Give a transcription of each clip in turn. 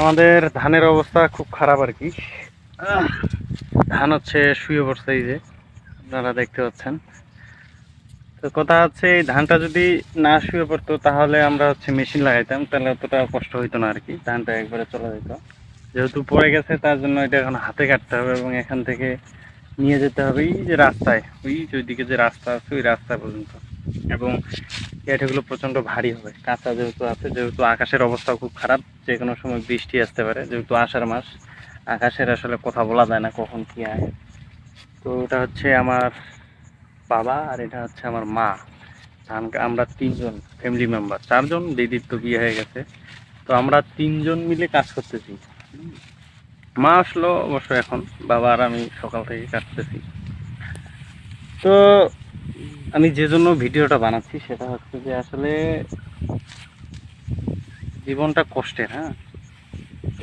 আমাদের ধানের অবস্থা খুব খারাপ আর কি। ধান হচ্ছে শুয়ে পড়ছে এই যে, আপনারা দেখতে পাচ্ছেন। তো কথা হচ্ছে, এই ধানটা যদি না শুয়ে পড়তো, তাহলে আমরা হচ্ছে মেশিন লাগাইতাম, তাহলে অতটা কষ্ট হইতো না আর কি, ধানটা একবারে চলে যেত। যেহেতু পড়ে গেছে, তার জন্য এটা এখন হাতে কাটতে হবে এবং এখান থেকে নিয়ে যেতে হবে, এই যে রাস্তায়, ওই যে ওইদিকে যে রাস্তা আছে, ওই রাস্তা পর্যন্ত। এবং এটাগুলো প্রচণ্ড ভারী হবে। কাঁচা যেহেতু আছে, যেহেতু আকাশের অবস্থা খুব খারাপ যে কোনো সময় বৃষ্টি আসতে পারে, যেহেতু আষাঢ় মাস, আকাশের আসলে কথা বলা যায় না কখন কি আয়। তো এটা হচ্ছে আমার বাবা আর এটা হচ্ছে আমার মা। ধান আমরা তিনজন ফ্যামিলি মেম্বার চারজন, দিদির তো বিয়ে হয়ে গেছে। তো আমরা তিনজন মিলে কাজ করতেছি। মা আসলো অবশ্য এখন, বাবা আর আমি সকাল থেকে কাটতেছি। তো আমি যে জন্য ভিডিওটা বানাচ্ছি সেটা হচ্ছে যে আসলে জীবনটা কষ্টের হ্যাঁ?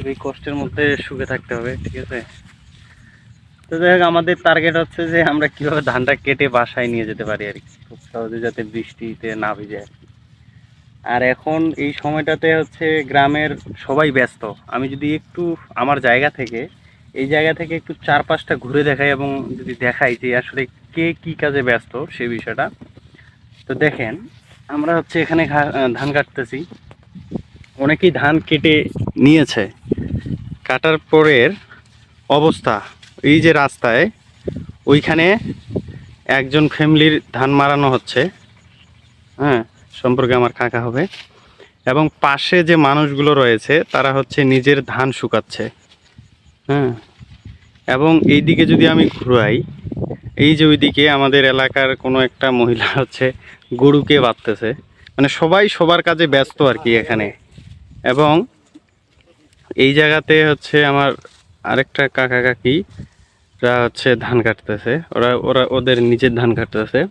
এই কষ্টের মধ্যে সুখে থাকতে হবে, ঠিক আছে? তো যাই হোক, আমাদের টার্গেট হচ্ছে যে আমরা কীভাবে ধানটা কেটে বাসায় নিয়ে যেতে পারি আর কি, খুব সহজে যাতে বৃষ্টিতে না ভিজে আর এখন এই সময়টাতে হচ্ছে গ্রামের সবাই ব্যস্ত। আমি যদি একটু আমার জায়গা থেকে, এই জায়গা থেকে একটু চার পাঁচটা ঘুরে দেখাই এবং যদি দেখাই যে আসলে কে কি কাজে ব্যস্ত সেই বিষয়টা। তো দেখেন, আমরা হচ্ছে এখানে ধান কাটতেছি। অনেকেই ধান কেটে নিয়েছে। কাটার পরের অবস্থা, এই যে রাস্তায়, ওইখানে একজন ফ্যামিলির ধান মারানো হচ্ছে। হ্যাঁ সম্পর্কে আমার কাকা হবে। এবং পাশে যে মানুষগুলো রয়েছে, তারা হচ্ছে নিজের ধান শুকাচ্ছে। হ্যাঁ এবং এইদিকে যদি আমি ঘুরাই এই যে ওইদিকে আমাদের এলাকার কোনো একটা মহিলা হচ্ছে গরুকে বাঁধতেছে। মানে সবাই সবার কাজে ব্যস্ত আর কি এখানে। এবং এই জায়গাতে হচ্ছে আমার আরেকটা কাকা কাকি, রা হচ্ছে ধান কাটতেছে। ওরা ওরা ওদের নিজের ধান কাটতেছে।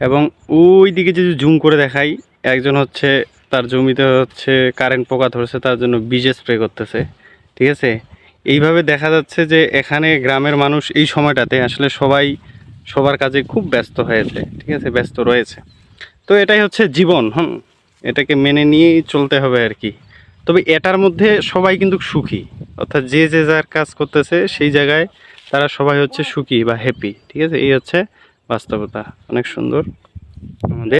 এবং ওই দিকে যদি জুম করে দেখাই, একজন হচ্ছে তার জমিতে হচ্ছে কারেন্ট পোকা ধরছে, তার জন্য বীজ স্প্রে করতেছে। ঠিক আছে? এইভাবে দেখা যাচ্ছে যে এখানে গ্রামের মানুষ এই সময়টাতে আসলে সবাই সবার কাজে খুব ব্যস্ত হয়েছে, ঠিক আছে? ব্যস্ত রয়েছে। তো এটাই হচ্ছে জীবন, হুম? এটাকে মেনে নিয়েই চলতে হবে আর কি। তবে এটার মধ্যে সবাই কিন্তু সুখী। অর্থাৎ যে যে যার কাজ করতেছে, সেই জায়গায় তারা সবাই হচ্ছে সুখী বা হ্যাপি ঠিক আছে? এই হচ্ছে বাস্তবতা। অনেক সুন্দর আমাদের